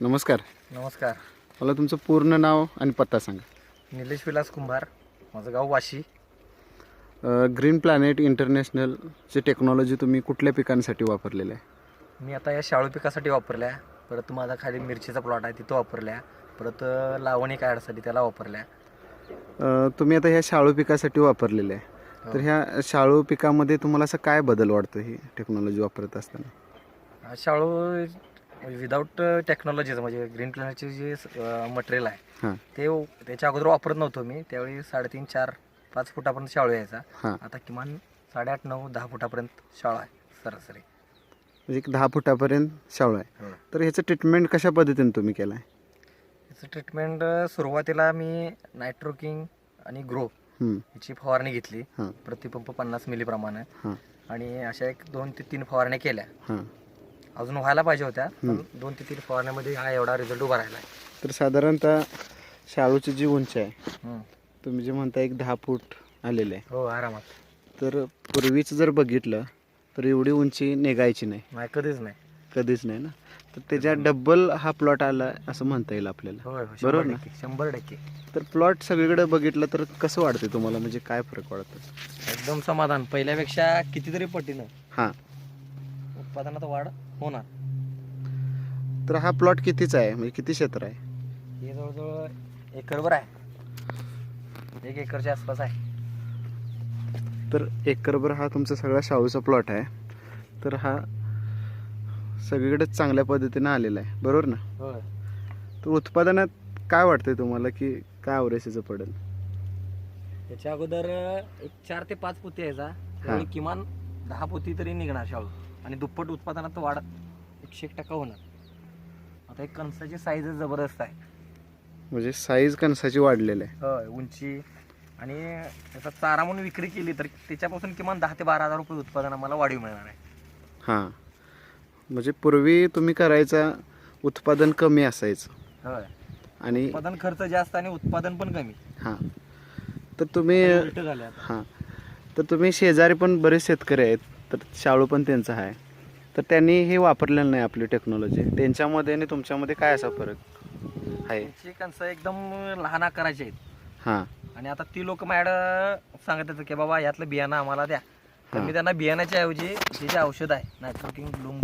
नमस्कार. नमस्कार. मला तुमचं पूर्ण नाव आणि पत्ता सांगा. निलेश विलास कुंभार. माझं गाव वाशी. ग्रीन प्लॅनेट इंटरनॅशनलची टेक्नॉलॉजी तुम्ही कुठल्या पिकांसाठी वापरलेलं आहे? मी आता या शाळू पिकासाठी वापरल्या परत माझा खाली मिरचीचा प्लॉट आहे तिथं वापरल्या परत अं, लावणी काढसाठी त्याला वापरल्या अ, तुम्ही आता ह्या शाळू पिकासाठी वापरलेलं आहे. तर ह्या शाळू पिकामध्ये तुम्हाला असं काय बदल वाटतो ही टेक्नॉलॉजी वापरत असताना? हा शाळू विदाऊट टेक्नॉलॉजीचं म्हणजे ग्रीन प्लॅनेटचे जे मटेरियल आहे हां. ते त्याच्या अगोदर वापरत नव्हतो मी. त्यावेळी साडेतीन चार पाच फुटापर्यंत शाळू यायचा. आता किमान साडेआठ नऊ दहा फुटापर्यंत शाळा आहे सरासरी. म्हणजे दहा फुटापर्यंत शाळू आहे. हो. तर ह्याचं ट्रीटमेंट कशा पद्धतीने तुम्ही केलं आहे याचं ट्रीटमेंट सुरुवातीला मी नायट्रोकिंग आणि ग्रो हं, याची फवारणी घेतली. प्रतिपंप पन्नास मिली प्रमाणे. आणि अशा एक दोन ते तीन फवारण्या केल्या. अजून व्हायला पाहिजे होत्या. दोन ते तीन फवारण्यामध्ये हा एवढा रिझल्ट उभा राहिला तर साधारणतः शाळूची जी उंची आहे. तुम्ही जे म्हणता एक दहा फूट आलेलं आहे. हो आरामात. तर पूर्वीचं जर बघितलं तर एवढी उंची निघायची नाही. कधीच नाही. कधीच नाही ना? तर त्याच्या डबल हा प्लॉट आला असं म्हणता येईल आपल्याला. बरोबर शंभर ना? टक्के शंभर टक्के. तर प्लॉट सगळीकडे बघितलं तर कसं वाटते तुम्हाला? म्हणजे काय फरक वाटतं एकदम समाधान. पहिल्यापेक्षा कितीतरी पटीनं. हां. उत्पादनात वाढ होणार. तर हा प्लॉट कितीचा आहे? म्हणजे किती क्षेत्र आहे? हे जवळजवळ एकरभर आहे. एक एकरच्या आसपास आहे. तर एकरभर हा तुमचा सगळा शाळूचा प्लॉट आहे. तर हा सगळीकडे चांगल्या पद्धतीनं आलेला आहे. बरोबर ना? होय. तर उत्पादनात काय वाटतंय तुम्हाला की काय अवरेसीचं पडेल? त्याच्या अगोदर एक चार ते पाच पोती यायचा त्यावेळी किमान दहा पोती तरी निघणार शाळू आणि दुप्पट उत्पादनात वाढ एकशे एक टक्का होणार. आता एक कणसाची साईज जबरदस्त आहे. म्हणजे साईज कणसाची वाढलेली आहे. होय उंची. आणि त्याचा चारा म्हणून विक्री केली तर त्याच्यापासून किमान दहा ते बारा हजार रुपये उत्पादन आम्हाला वाढीव मिळणार आहे. हां. म्हणजे पूर्वी तुम्ही करायचा उत्पादन कमी असायचं. होय. आणि उत्पादन खर्च जास्त आणि उत्पादन पण कमी. हां. तर तुम्ही उलट झाले आता. हां. तर तुम्ही शेजारी पण बरेच शेतकरी आहेत. तर शाळू पण त्यांचा आहे. तर त्यांनी हे वापरलेलं नाही आपली टेक्नॉलॉजी त्यांच्यामध्ये आणि तुमच्यामध्ये काय असा फरक आहे? त्यांची कणसं एकदम लहान आकाराची आहेत. हां. आणि आता ती लोक माझ्याकडं सांगत येतात की बाबा यातलं बियाणं आम्हाला द्या. तर मी त्यांना बियाण्याच्या ऐवजी जे जे औषध आहे नायट्रोकिंग ब्लूम